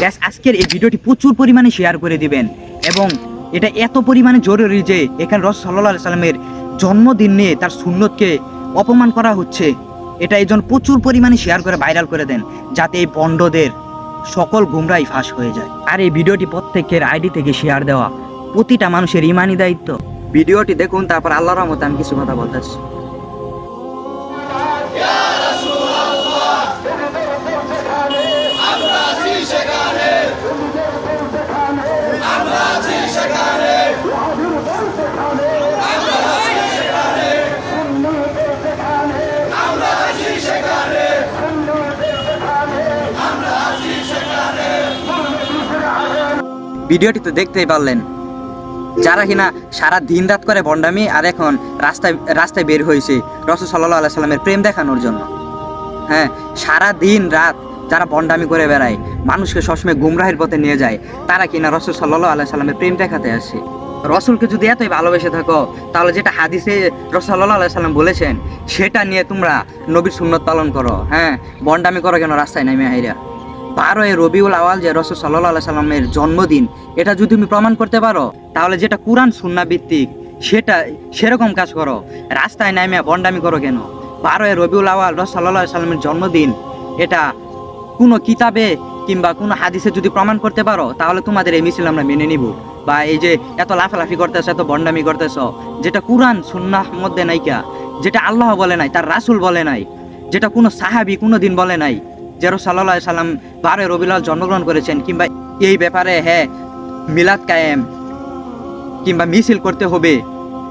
Gas আজকের এই ভিডিওটি প্রচুর পরিমাণে শেয়ার করে দিবেন। এবং এটা এত পরিমাণে জরুরি যে এখানে রস সাল্লাহ সাল্লামের জন্মদিন নিয়ে তার সুন্নতকে অপমান করা হচ্ছে। এটা এই প্রচুর পরিমাণে শেয়ার করে ভাইরাল করে দেন, যাতে এই বন্ডদের সকল গুমরাই ফাঁস হয়ে যায়। আর এই ভিডিওটি প্রত্যেকের আইডি থেকে শেয়ার দেওয়া প্রতিটা মানুষের ইমানি দায়িত্ব। ভিডিওটি দেখুন, তারপর আল্লাহর রহমতে আমি কিছু কথা বলতেছি ভিডিওটি তো দেখতেই পারলেন। যারা কিনা সারা দিন রাত করে বন্ডামি আর এখন রাস্তায় রাস্তায় বের হয়েছে, রসুল আল্লাহ সাল্লামের প্রেম দেখানোর জন্য। হ্যাঁ সারা দিন রাত যারা বন্ডামি করে বেড়ায়, মানুষকে সবসময় গুমরাহের পথে নিয়ে যায়, তারা কিনা রসুল সাল্লাহ আল্লাহ সাল্লামের প্রেম দেখাতে আসে। রসুলকে যদি এতই ভালোবেসে থাকো, তাহলে যেটা হাদিসে রসুল সাল্লাহ আল্লাহ সাল্লাম বলেছেন, সেটা নিয়ে তোমরা নবীর সুন্নত পালন করো। হ্যাঁ বন্ডামি করো কেন রাস্তায় নেমে হাইরা? বারোই রবিউল আওয়াল যে রসুল সাল্লাহ সাল্লামের জন্মদিন, এটা যদি তুমি প্রমাণ করতে পারো, তাহলে যেটা কোরআন সুন্না ভিত্তিক, সেটা সেরকম কাজ করো। রাস্তায় নামে বন্ডামি করো কেন? বারোই রবিউল আওয়াল রসুল সাল্লাহ সাল্লামের জন্মদিন, এটা কোনো কিতাবে কিংবা কোনো হাদিসে যদি প্রমাণ করতে পারো, তাহলে তোমাদের এই মিছিল আমরা মেনে নিব। বা এই যে এত লাফালাফি করতেছ, এত বন্ডামি করতেছ, যেটা কোরআন, সুন্নাহ মধ্যে নাইকা, যেটা আল্লাহ বলে নাই, তার রাসুল বলে নাই, যেটা কোনো সাহাবি কোনো দিন বলে নাই যেরো সাল্লাহ সাল্লাম বারোই রবিলাল জন্মগ্রহণ করেছেন কিংবা এই ব্যাপারে হ্যাঁ মিলাদ কায়েম কিংবা মিছিল করতে হবে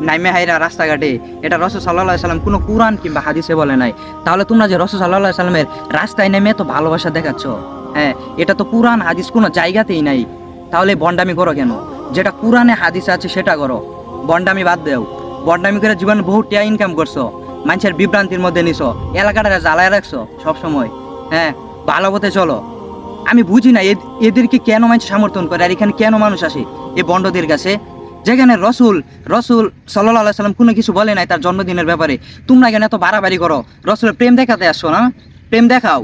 নাইমে হাইরা রাস্তাঘাটে। এটা রসদ সাল্লাহ সাল্লাম কোনো কোরআন কিংবা হাদিসে বলে নাই। তাহলে তোমরা যে রসদ সাল্লাহ সাল্লামের রাস্তায় নেমে এত ভালোবাসা দেখাচ্ছ হ্যাঁ এটা তো কোরআন, হাদিস কোনো জায়গাতেই নাই। তাহলে বন্ডামি করো কেন? যেটা কোরআনে হাদিস আছে সেটা করো। বন্ডামি বাদ দেও। বন্ডামি করে জীবনে বহু টিয়া ইনকাম করছ। মানুষের বিভ্রান্তির মধ্যে নিছো। এলাকাটা জ্বালায় রাখছো সবসময়। হ্যাঁ ভালো পথে চলো। আমি বুঝি না এদেরকে কেন মানুষ সমর্থন করে, আর এখানে কেন মানুষ আসে? এই বন্ডদের কাছে? যেখানে রসুল রসুল সাল্লাহ সাল্লাম কোনো কিছু বলে নাই তার জন্মদিনের ব্যাপারে। তোমরা এখানে এত বাড়াবাড়ি করো। রসুলের প্রেম দেখাতে আসছো না? প্রেম দেখাও।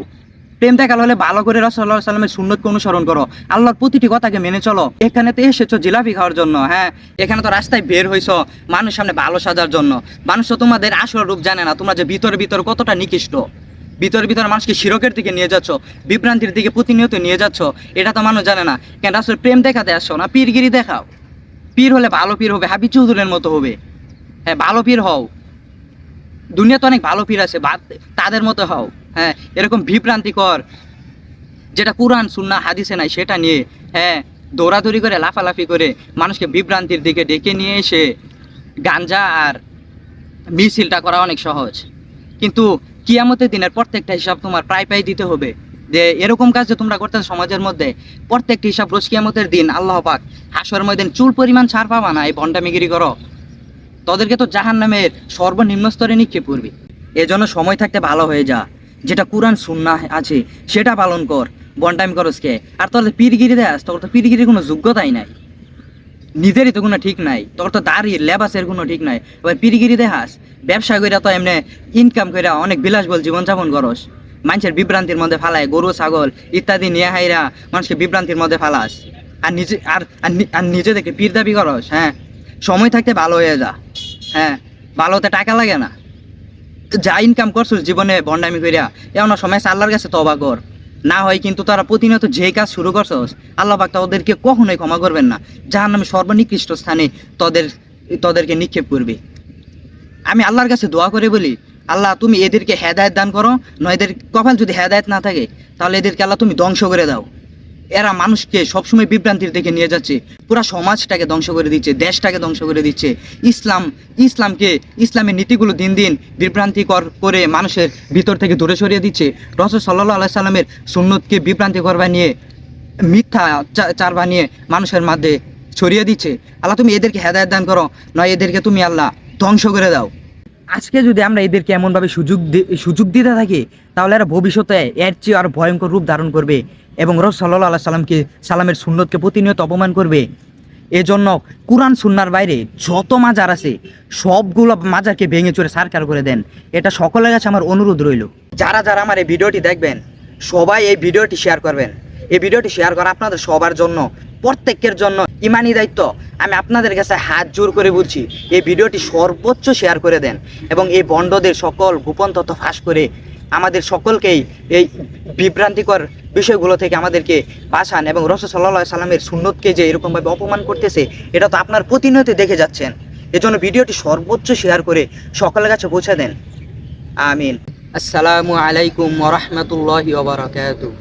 প্রেম দেখাল হলে ভালো করে রসল্লাহ সাল্লামের সুন্নতকে অনুসরণ করো। আল্লাহর প্রতিটি কথাকে মেনে চলো। এখানে তো এসেছ জিলাপি খাওয়ার জন্য হ্যাঁ? এখানে তো রাস্তায় বের হইছো মানুষ সামনে ভালো সাজার জন্য। মানুষ তো তোমাদের আসল রূপ জানে না, তোমরা যে ভিতরে ভিতরে কতটা নিকৃষ্ট। ভিতরে ভিতরে মানুষকে শিরকের দিকে নিয়ে যাচ্ছ, বিভ্রান্তির দিকে প্রতিনিয়ত নিয়ে যাচ্ছ, এটা তো মানুষ জানে না। কেন আসলে প্রেম দেখাতে আসছো না? পীরগিরি দেখাও। পীর হলে ভালো পীর হবে হাবি চৌধুরীর মতো হবে। হ্যাঁ ভালো পীর হও। দুনিয়াতে অনেক ভালো পীর আছে তাদের মতো হও। হ্যাঁ এরকম বিভ্রান্তিকর যেটা কোরআন সুন্না হাদিসে নাই, সেটা নিয়ে হ্যাঁ দৌড়াদৌড়ি করে, লাফালাফি করে মানুষকে বিভ্রান্তির দিকে ডেকে নিয়ে এসে গাঞ্জা আর মিছিলটা করা অনেক সহজ। কিন্তু কিয়ামতের দিনের প্রত্যেকটা হিসাব তোমার প্রায় প্রায় দিতে হবে। যে এরকম কাজ যে তোমরা করতেছো সমাজের মধ্যে, প্রত্যেকটি হিসাব রোজ কিয়ামতের দিন আল্লাহ পাক হাসর ময়দান চুল পরিমাণ ছাড় পাবা না, এই বন্ডামিগিরি করো। তোদেরকে তো জাহান নামের সর্বনিম্ন স্তরে নিক্ষেপ করবি। এজন্য সময় থাকতে ভালো হয়ে যা। যেটা কোরআন সুন্না আছে, সেটা পালন কর। বন্ডামি করসকে। আর তোদের পীরগিরি দেয়াস তোর তো পীরগিরির কোনো যোগ্যতাই নাই। নিজেরই তো কোনো ঠিক নাই। তোর তো দাড়ি, লেবাসের কোনো ঠিক নাই। এবার পিরিগিরি দেখাস, ব্যবসা কইরা তো এমনি ইনকাম কইরা অনেক বিলাসবহুল জীবনযাপন করস। মানুষের বিভ্রান্তির মধ্যে ফালায়, গরু, ছাগল ইত্যাদি নিয়ে হাইরা মানুষকে বিভ্রান্তির মধ্যে ফালাস। আর নিজে, আর আর নিজে দেখে পীর দাবি করস হ্যাঁ? সময় থাকতে ভালো হয়ে যা হ্যাঁ? ভালো হতে টাকা লাগে না। যা ইনকাম করছিস জীবনে বন্ডামি কইরা, এমন সময় আল্লাহর কাছে তবা কর। না হয় কিন্তু তারা প্রতিনিয়ত যে কাজ শুরু করছে, আল্লাহ পাক ওদেরকে কখনোই ক্ষমা করবেন না। যার নামে সর্বনিকৃষ্ট স্থানে তাদের, তাদেরকে নিক্ষেপ করবে। আমি আল্লাহর কাছে দোয়া করে বলি, আল্লাহ তুমি এদেরকে হেদায়ত দান করো নয় এদের কপাল যদি হেদায়ত না থাকে, তাহলে এদেরকে আল্লাহ তুমি ধ্বংস করে দাও। এরা মানুষকে সবসময় বিভ্রান্তির দিকে নিয়ে যাচ্ছে। পুরো সমাজটাকে ধ্বংস করে দিচ্ছে, দেশটাকে ধ্বংস করে দিচ্ছে। ইসলাম, ইসলামকে, ইসলামের নীতিগুলো দিন দিন বিভ্রান্তিকর করে মানুষের ভিতর থেকে দূরে সরিয়ে দিচ্ছে। রসদ সাল্লাহ আল্লাহ সাল্লামের সুন্নতকে বিভ্রান্তিকর বানিয়ে, মিথ্যা চার বানিয়ে মানুষের মধ্যে ছড়িয়ে দিচ্ছে। আল্লাহ তুমি এদেরকে হেদায়ত দান করো, নয় এদেরকে তুমি আল্লাহ ধ্বংস করে দাও। আজকে যদি আমরা এদেরকে এমনভাবে সুযোগ সুযোগ দিতে থাকি, তাহলে এরা ভবিষ্যতে এর চেয়ে আরও ভয়ঙ্কর রূপ ধারণ করবে এবং রস সাল্লাহ আল্লাহ সাল্লামকে, সালামের সুন্নতকে প্রতিনিয়ত অপমান করবে। এজন্য কোরআন, সুন্নার বাইরে যত মাজার আছে, সবগুলো মাজারকে ভেঙে চড়ে সারকার করে দেন। এটা সকলের কাছে আমার অনুরোধ রইল। যারা যারা আমার এই ভিডিওটি দেখবেন, সবাই এই ভিডিওটি শেয়ার করবেন। এই ভিডিওটি শেয়ার করা আপনাদের সবার জন্য, প্রত্যেকের জন্য ইমানি দায়িত্ব। আমি আপনাদের কাছে হাত জোর করে বলছি, এই ভিডিওটি সর্বোচ্চ শেয়ার করে দেন এবং এই বন্ডদের সকল গোপন তথ্য ফাঁস করে আমাদের সকলকেই এই বিভ্রান্তিকর বিষয়গুলো থেকে আমাদেরকে বাঁচান এবং রসদ সাল্লাহ সাল্লামের সুন্নতকে যে এরকমভাবে অপমান করতেছে, এটা তো আপনার প্রতিনিয়ত দেখে যাচ্ছেন। এজন্য ভিডিওটি সর্বোচ্চ শেয়ার করে সকলের কাছে পৌঁছে দেন। আমিন। আসসালামু আলাইকুম ওরহমতুল্লাহি ওবরাকাতুহ